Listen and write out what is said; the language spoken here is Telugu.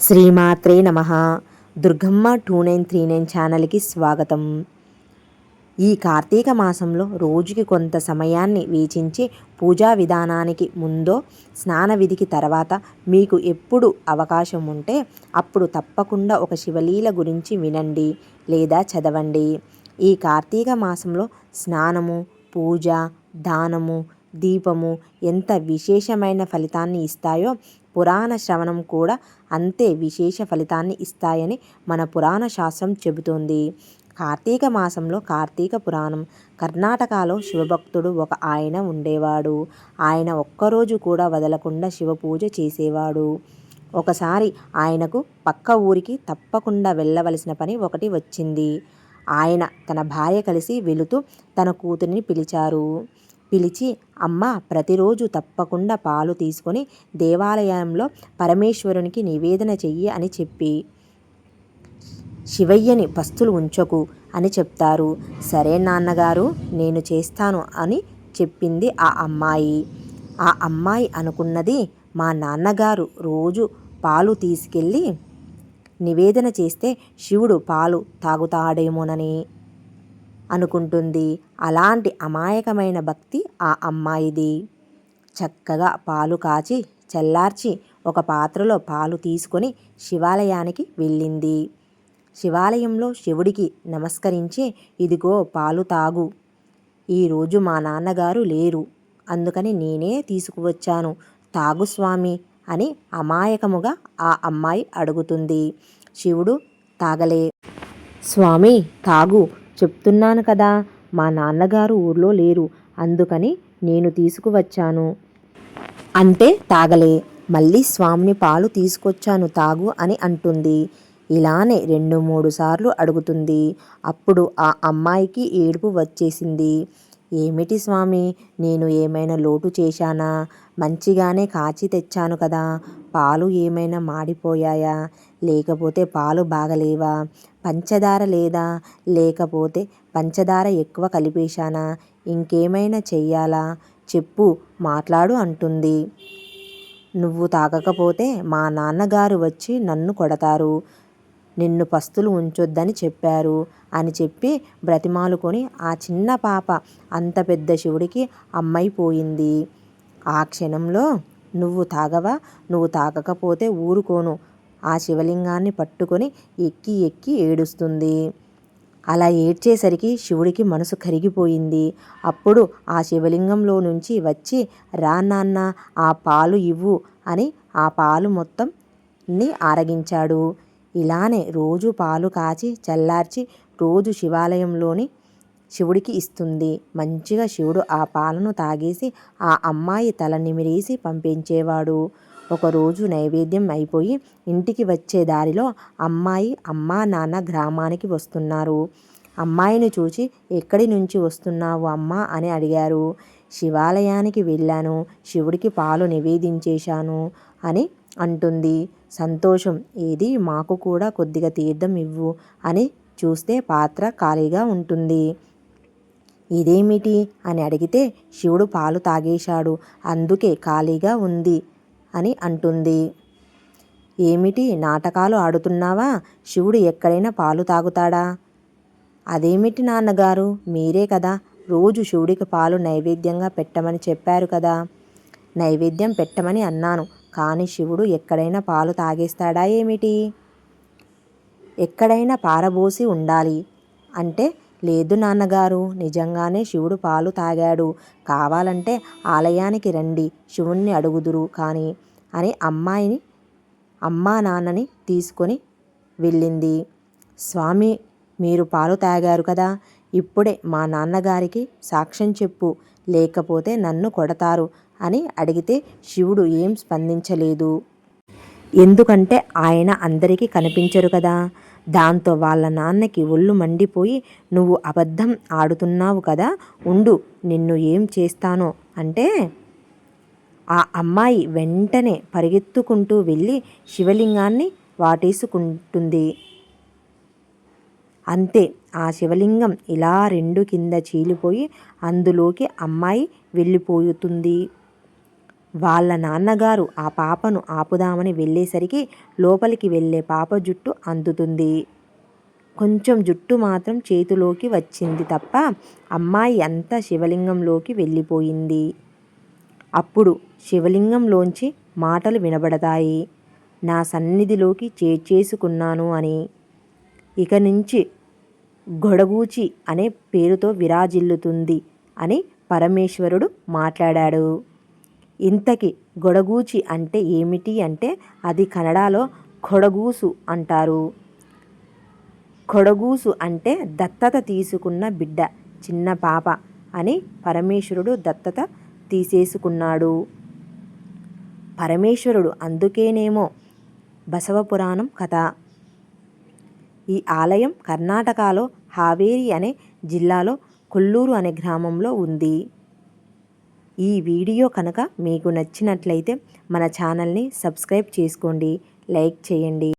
శ్రీమాత్రే నమ. Durgamma two nine three nine ఛానల్కి స్వాగతం. ఈ కార్తీక మాసంలో రోజుకి కొంత సమయాన్ని వేచించి పూజా విధానానికి ముందో స్నాన విధికి తర్వాత మీకు ఎప్పుడు అవకాశం ఉంటే అప్పుడు తప్పకుండా ఒక శివలీల గురించి వినండి లేదా చదవండి. ఈ కార్తీక మాసంలో స్నానము పూజ దానము దీపము ఎంత విశేషమైన ఫలితాన్ని ఇస్తాయో పురాణ శ్రవణం కూడా అంతే విశేష ఫలితాన్ని ఇస్తాయని మన పురాణ శాస్త్రం చెబుతోంది. కార్తీక మాసంలో కార్తీక పురాణం కర్ణాటకలో శివభక్తుడు ఒక ఆయన ఉండేవాడు. ఆయన ఒక్కరోజు కూడా వదలకుండా శివ పూజ చేసేవాడు. ఒకసారి ఆయనకు పక్క ఊరికి తప్పకుండా వెళ్ళవలసిన పని ఒకటి వచ్చింది. ఆయన తన భార్య కలిసి వెళుతూ తన కూతురిని పిలిచారు. పిలిచి అమ్మ ప్రతిరోజు తప్పకుండా పాలు తీసుకొని దేవాలయంలో పరమేశ్వరునికి నివేదన చెయ్యి అని చెప్పి శివయ్యని పస్తులు ఉంచకు అని చెప్తారు. సరే నాన్నగారు నేను చేస్తాను అని చెప్పింది ఆ అమ్మాయి. ఆ అమ్మాయి అనుకున్నది మా నాన్నగారు రోజు పాలు తీసుకెళ్ళి నివేదన చేస్తే శివుడు పాలు తాగుతాడేమోనని. అనుకుంటుంది. అలాంటి అమాయకమైన భక్తి ఆ అమ్మాయిది. చక్కగా పాలు కాచి చల్లార్చి ఒక పాత్రలో పాలు తీసుకొని శివాలయానికి వెళ్ళింది. శివాలయంలో శివుడికి నమస్కరించి ఇదిగో పాలు తాగు. ఈరోజు మా నాన్నగారు లేరు. అందుకని నేనే తీసుకువచ్చాను. తాగు స్వామి అని అమాయకముగా ఆ అమ్మాయి అడుగుతుంది. శివుడు తాగలే. స్వామి తాగు. చెప్తున్నాను కదా మా నాన్నగారు ఊర్లో లేరు అందుకని నేను తీసుకువచ్చాను. అంటే తాగలే మళ్ళీ స్వామిని పాలు తీసుకొచ్చాను తాగు అని అంటుంది. ఇలానే రెండు మూడు సార్లు అడుగుతుంది. అప్పుడు ఆ అమ్మాయికి ఏడుపు వచ్చేసింది. ఏమిటి స్వామి నేను ఏమైనా లోటు చేశానా? మంచిగానే కాచి తెచ్చాను కదా పాలు ఏమైనా మాడిపోయాయా? లేకపోతే పాలు బాగలేవా? పంచదార లేదా? లేకపోతే పంచదార ఎక్కువ కలిపేశానా? ఇంకేమైనా చెయ్యాలా? చెప్పు మాట్లాడు అంటుంది. నువ్వు తాగకపోతే మా నాన్నగారు వచ్చి నన్ను కొడతారు. నిన్ను పస్తులు ఉంచొద్దని చెప్పారు అని చెప్పి బ్రతిమాలుకొని ఆ చిన్న పాప అంత పెద్ద శివుడికి అమ్మైపోయింది. ఆ క్షణంలో నువ్వు తాగవా? నువ్వు తాగకపోతే ఊరుకోను. ఆ శివలింగాన్ని పట్టుకొని ఎక్కి ఎక్కి ఏడుస్తుంది. అలా ఏడ్చేసరికి శివుడికి మనసు కరిగిపోయింది. అప్పుడు ఆ శివలింగంలో నుంచి వచ్చి రా నాన్న ఆ పాలు ఇవ్వు అని ఆ పాలు మొత్తం ని ఆరగించాడు. ఇలానే రోజు పాలు కాచి చల్లార్చి రోజు శివాలయంలోని శివుడికి ఇస్తుంది. మంచిగా శివుడు ఆ పాలను తాగేసి ఆ అమ్మాయి తల నిమిరేసి పంపించేవాడు. ఒకరోజు నైవేద్యం అయిపోయి ఇంటికి వచ్చే దారిలో అమ్మాయి అమ్మా నాన్న గ్రామానికి వస్తున్నారు. అమ్మాయిని చూచి ఎక్కడి నుంచి వస్తున్నావు అమ్మా? అని అడిగారు. శివాలయానికి వెళ్ళాను. శివుడికి పాలు నివేదించేశాను అని అంటుంది. సంతోషం. ఏది? మాకు కూడా కొద్దిగా తీర్థం ఇవ్వు అని చూస్తే పాత్ర ఖాళీగా ఉంటుంది. ఇదేమిటి? అని అడిగితే శివుడు పాలు తాగేశాడు. అందుకే ఖాళీగా ఉంది అని అంటుంది. ఏమిటి? నాటకాలు ఆడుతున్నావా? శివుడు ఎక్కడైనా పాలు తాగుతాడా? అదేమిటి నాన్నగారు? మీరే కదా. రోజు శివుడికి పాలు నైవేద్యంగా పెట్టమని చెప్పారు కదా. నైవేద్యం పెట్టమని అన్నాను. కానీ శివుడు ఎక్కడైనా పాలు తాగేస్తాడా ఏమిటి? ఎక్కడైనా పారబోసి ఉండాలి. అంటే లేదు నాన్నగారు నిజంగానే శివుడు పాలు తాగాడు. కావాలంటే ఆలయానికి రండి శివుణ్ణి అడుగుదురు కానీ అని అమ్మాయిని అమ్మా నాన్నని తీసుకొని వెళ్ళింది. స్వామి మీరు పాలు తాగారు కదా ఇప్పుడే మా నాన్నగారికి సాక్ష్యం చెప్పు లేకపోతే నన్ను కొడతారు అని అడిగితే శివుడు ఏం స్పందించలేదు. ఎందుకంటే ఆయన అందరికీ కనిపించరు కదా. దాంతో వాళ్ళ నాన్నకి ఒళ్ళు మండిపోయి నువ్వు అబద్ధం ఆడుతున్నావు కదా ఉండు నిన్ను ఏం చేస్తానో అంటే ఆ అమ్మాయి వెంటనే పరిగెత్తుకుంటూ వెళ్ళి శివలింగాన్ని వాటేసుకుంటుంది. అంతే ఆ శివలింగం ఇలా రెండు కింద చీలిపోయి అందులోకి అమ్మాయి వెళ్ళిపోతుంది. వాళ్ళ నాన్నగారు ఆ పాపను ఆపుదామని వెళ్ళేసరికి లోపలికి వెళ్ళే పాప జుట్టు అందుతుంది. కొంచెం జుట్టు మాత్రం చేతిలోకి వచ్చింది తప్ప అమ్మాయి అంతా శివలింగంలోకి వెళ్ళిపోయింది. అప్పుడు శివలింగంలోంచి మాటలు వినబడతాయి. నా సన్నిధిలోకి చేర్చేసుకున్నాను అని. ఇక నుంచి గొడగూచి అనే పేరుతో విరాజిల్లుతుంది అని పరమేశ్వరుడు మాట్లాడాడు. ఇంతకి గొడగూచి అంటే ఏమిటి అంటే అది కన్నడలో కొడగూసు అంటారు. కొడగూసు అంటే దత్తత తీసుకున్న బిడ్డ చిన్న పాప అని పరమేశ్వరుడు దత్తత తీసేసుకున్నాడు. పరమేశ్వరుడు అందుకేనేమో బసవపురాణం కథ. ఈ ఆలయం కర్ణాటకలో హావేరి అనే జిల్లాలో కొల్లూరు అనే గ్రామంలో ఉంది. ఈ వీడియో కనుక మీకు నచ్చినట్లయితే మన ఛానల్ని సబ్స్క్రైబ్ చేసుకోండి లైక్ చేయండి.